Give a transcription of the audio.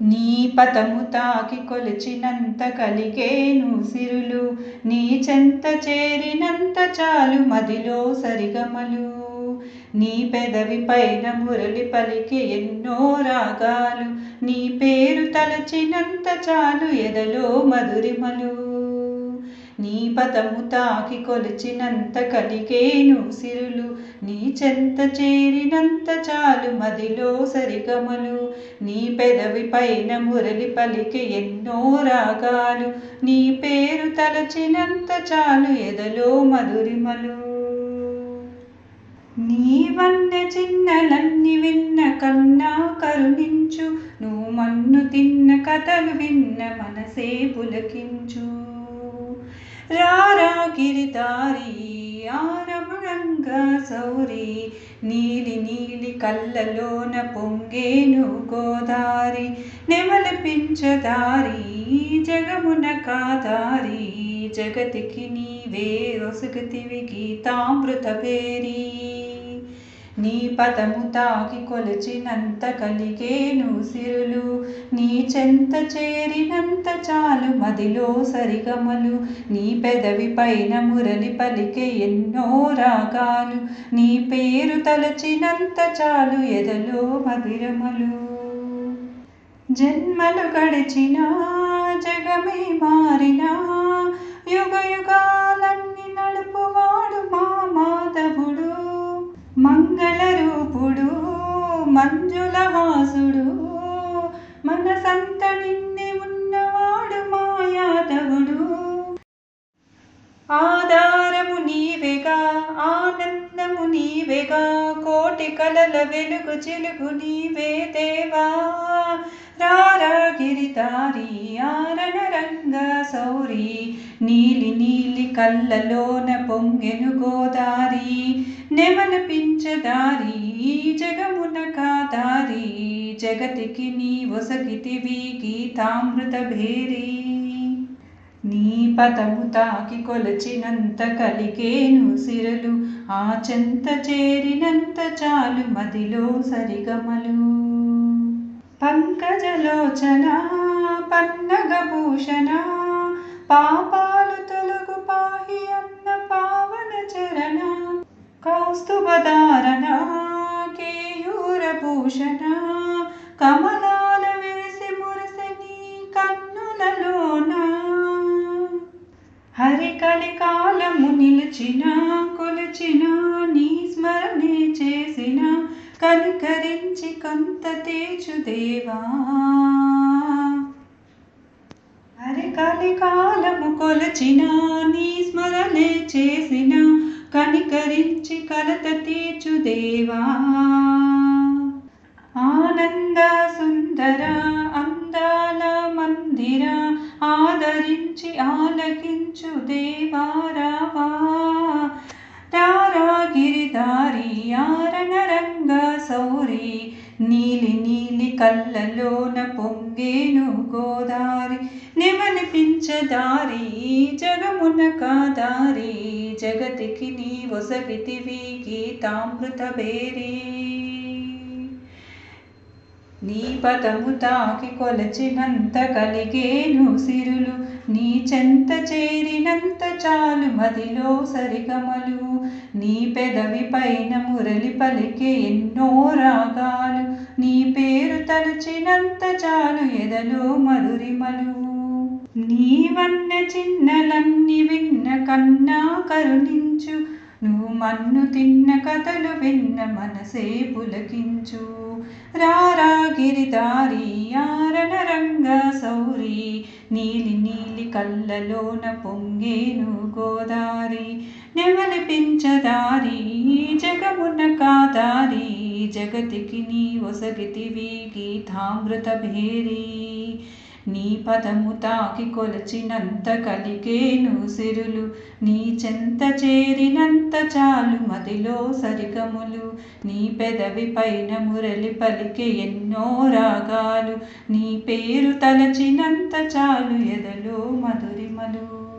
నీ పతము తాకి కొలిచినంత కలిగేను సిరులు నీ చెంత చేరినంత చాలు మదిలో సరిగమలు. నీ పెదవి పైన మురళి పలికి ఎన్నో రాగాలు నీ పేరు తలచినంత చాలు ఎదలో మధురిమలు. నీ పదము తాకి కొలిచినంత కలిగేను సిరులు నీ చెంత చేరినంత చాలు మదిలో సరిగమలు. నీ పెదవి పైన మురళి పలికి ఎన్నో రాగాలు. నీ పేరు తలచినంత చాలు ఎదలో మధురిమలు. నీ వన్న చిన్నలన్ని విన్న కన్నా కరుణించు. నువ్వు మన్ను తిన్న కథలు విన్న మనసే పులకించు. రారా గిరిదారి ఆరమురంగా సౌరి నీలి నీలి కళ్ళలోన పొంగేను గోదారి నెమలిపించ దారి జగమున కాదారి జగతికి నీవే ఒసగతివి గీతామృత పేరీ. నీ పదము తాకి కొలిచినంత కలిగేను సిరులు. నీ చెంత చేరినంత చాలు మదిలో సరిగమలు. నీ పెదవి పైన మురలి పలికే ఎన్నో రాగాలు. నీ పేరు తలచినంత చాలు ఎదలో మధురమలు జన్మలు గడిచినా జగమే మారినా యుగ మంగళ రూపుడు మంజుల హాసుడు. మనసంత నిండి ఉన్నవాడు మాయాదవుడు. ఆధారము నీవెగా ఆనందము నీవెగా కోటి కలల వెలుగు చిలుగు నీవే దేవా. రారా గిరిదారి ఆరణ రంగ సౌరి నీలి నీలి కళ్ళలోన పొంగెను గోదారి. నెమల పించదారి జగమున కాదారి జగతికి నీ ఒసగితివి గీతామృత భేరీ. నీ పదము తాకి కొలచినంత కలిగేను సిరలు ఆ చెంత చేరినంత చాలు మదిలో సరిగమలు. పంకజలోచన పన్నగభూషణ పాపాలు కౌస్తుభధారణ కేయూరభూషణ కమలాల విరిసి మురసని కన్నులలోన. హరికలి కాలము నిలిచిన కొలిచిన నీ స్మరణే చేసిన కనికరించి కొంత తేజుదేవా హరికలి కాలము కొలచిన కనికరించి కలత తీర్చుదేవా ఆనంద సుందర అందాల మందిర ఆదరించి ఆలకించు దేవారావా తారాగిరిదారి ఆరణరంగ సౌరి నీలి నీలి కళ్ళలోన పొంగేను గోదారి నెమలి జగమున కాదారి జగతికి నీ ఒసగితివి గీతామృత బేరీ నీ పదము తాకి కొలచినంత కలిగేను సిరులు నీ చెంత చేరినంత చాలు మదిలో సరిగమలు నీ పెదవి పైన మురళి పలికే ఎన్నో రాగాలు నీ పేరు తలచినంత చాలు ఎదలో మధురిమలు నీ వన్న చిన్నలన్నీ విన్న కన్నా కరుణించు. నువ్వు మన్ను తిన్న కథలు విన్న మనసే పులకించు. రారా గిరిదారి ఆరణ రంగ సౌరి. నీలి నీలి కళ్ళలోన పొంగేను గోదారి. నెమలి పించదారి జగమున కాదారి. జగతికి నీ ఒసగితివి గీతామృత భేరీ. నీ పదము తాకి కొలచినంత కలిగేను సిరులు. నీ చెంత చేరినంత చాలు మదిలో సరిగములు. నీ పెదవి పైన మురళి పలికే ఎన్నో రాగాలు. నీ పేరు తలచినంత చాలు ఎదలో మధురిమలు.